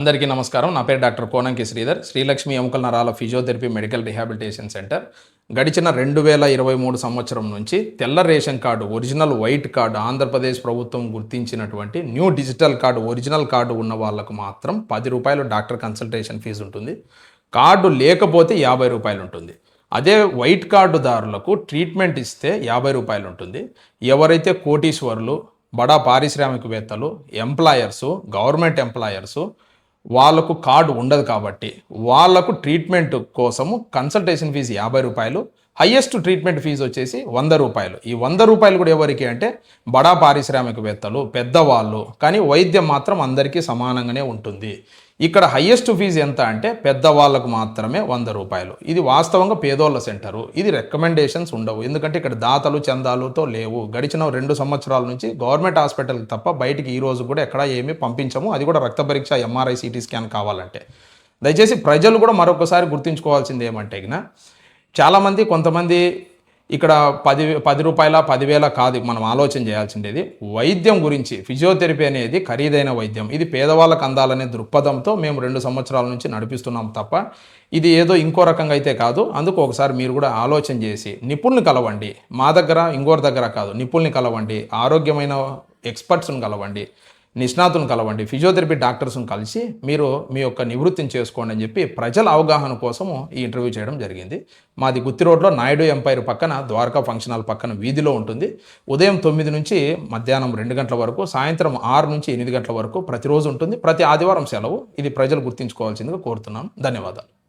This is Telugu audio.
అందరికీ నమస్కారం. నా పేరు డాక్టర్ కోనంకి శ్రీధర్. శ్రీలక్ష్మి ఎముకల నరాల ఫిజియోథెరపీ మెడికల్ రిహాబిలిటేషన్ సెంటర్ గడిచిన రెండు వేల ఇరవై మూడు సంవత్సరం నుంచి తెల్ల ration card original white card Andhra Pradesh ప్రభుత్వం గుర్తించినటువంటి new digital card original card ఉన్న వాళ్ళకు మాత్రం పది రూపాయలు డాక్టర్ కన్సల్టేషన్ ఫీజు ఉంటుంది. కార్డు లేకపోతే యాభై రూపాయలు ఉంటుంది. అదే వైట్ కార్డుదారులకు ట్రీట్మెంట్ ఇస్తే యాభై రూపాయలు ఉంటుంది. ఎవరైతే కోటీశ్వరులు బడా పారిశ్రామికవేత్తలు ఎంప్లాయర్సు గవర్నమెంట్ ఎంప్లాయర్సు వాళ్ళకు కార్డు ఉండదు కాబట్టి వాళ్ళకు ట్రీట్మెంట్ కోసము కన్సల్టేషన్ ఫీజు యాభై రూపాయలు హయ్యెస్ట్ ట్రీట్మెంట్ ఫీజు వచ్చేసి వంద రూపాయలు. ఈ వంద రూపాయలు కూడా ఎవరికి అంటే బడా పారిశ్రామికవేత్తలు పెద్దవాళ్ళు కానీ వైద్యం మాత్రం అందరికీ సమానంగానే ఉంటుంది. ఇక్కడ హయ్యెస్ట్ ఫీజు ఎంత అంటే పెద్దవాళ్ళకు మాత్రమే వంద రూపాయలు. ఇది వాస్తవంగా పేదోళ్ళ సెంటరు. ఇది రికమెండేషన్స్ ఉండవు. ఎందుకంటే ఇక్కడ దాతలు చందాలుతో లేవు. గడిచిన రెండు సంవత్సరాల నుంచి గవర్నమెంట్ హాస్పిటల్కి తప్ప బయటికి ఈ రోజు కూడా ఎక్కడా ఏమీ పంపించము. అది కూడా రక్త పరీక్ష ఎంఆర్ఐ సిటీ స్కాన్ కావాలంటే. దయచేసి ప్రజలు కూడా మరొకసారి గుర్తుంచుకోవాల్సింది ఏమంటే చాలామంది కొంతమంది ఇక్కడ పది పది రూపాయల పదివేల కాదు మనం ఆలోచన చేయాల్సిండేది వైద్యం గురించి ఫిజియోథెరపీ అనేది ఖరీదైన వైద్యం. ఇది పేదవాళ్ళకు అందాలనే దృక్పథంతో మేము రెండు సంవత్సరాల నుంచి నడిపిస్తున్నాం తప్ప ఇది ఏదో ఇంకో రకంగా అయితే కాదు. అందుకు ఒకసారి మీరు కూడా ఆలోచన చేసి నిపుణులు కలవండి. మా దగ్గర ఇంకోరి దగ్గర కాదు నిపుణుల్ని కలవండి. ఆరోగ్యమైన ఎక్స్పర్ట్స్ని కలవండి. నిష్ణాతులను కలవండి. ఫిజియోథెరపీ డాక్టర్స్ను కలిసి మీరు మీ యొక్క నివృత్తిని చేసుకోండి అని చెప్పి ప్రజల అవగాహన కోసము ఈ ఇంటర్వ్యూ చేయడం జరిగింది. మాది గుత్తి రోడ్లో నాయుడు ఎంపైర్ పక్కన ద్వారకా ఫంక్షన్ హాల్ పక్కన వీధిలో ఉంటుంది. ఉదయం తొమ్మిది నుంచి మధ్యాహ్నం రెండు గంటల వరకు సాయంత్రం ఆరు నుంచి ఎనిమిది గంటల వరకు ప్రతిరోజు ఉంటుంది. ప్రతి ఆదివారం సెలవు. ఇది ప్రజలు గుర్తుంచుకోవాల్సిందిగా కోరుతున్నాను ధన్యవాదాలు.